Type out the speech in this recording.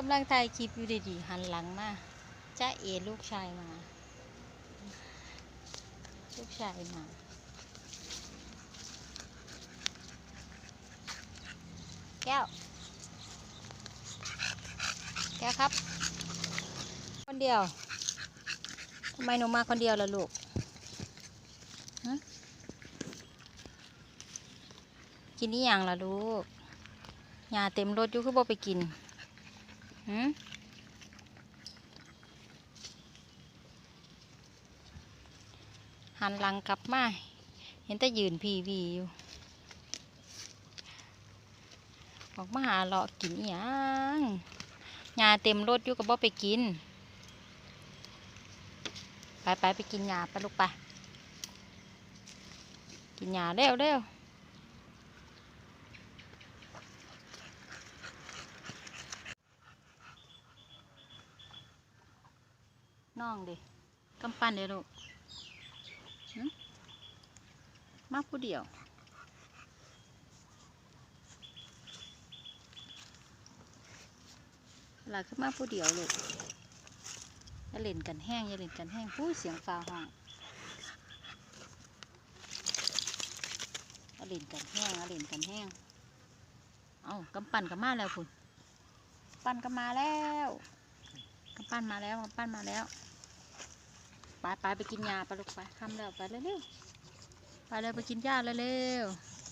กำลังถ่ายคลิปอยู่ดีๆหันหลังมาจ้าเอลูกชายมา ลูกชายมาแก้ว แก้วครับ คนเดียวทำไมหนูมาคนเดียวล่ะลูกฮะกินนี่อยังล่ะลูกยาเต็มรถอยู่คือบ่ไปกิน หืมหันหลังกลับมา เห็นแต่ยืนพีวีอยู่ ออกมาหาเลาะกินอหย่างยาเต็มรถอยู่กับบ่ไปกิน ไปไปไปกินยาไปลูกไป กินยาเร็วเร็ว น้องดิกำปั้นเลยลูกมาผู้เดียว หลาขึ้นมาผู้เดียวลูกอย่าเล่นกันแห้งอย่าเล่นกันแห้งผู้ยเสียงฟ้าห้องอย่าเล่นกันแห้งอย่าเล่นกันแห้ง เอากำปั้นก็มาแล้วคุณ ปั้นก็มาแล้วกำปั้นมาแล้วกำปั้นมาแล้ว ไปไปไปกินยาไปลูกไปทำแล้วไปเร็วๆไปเร็วไปกินยาเร็วๆ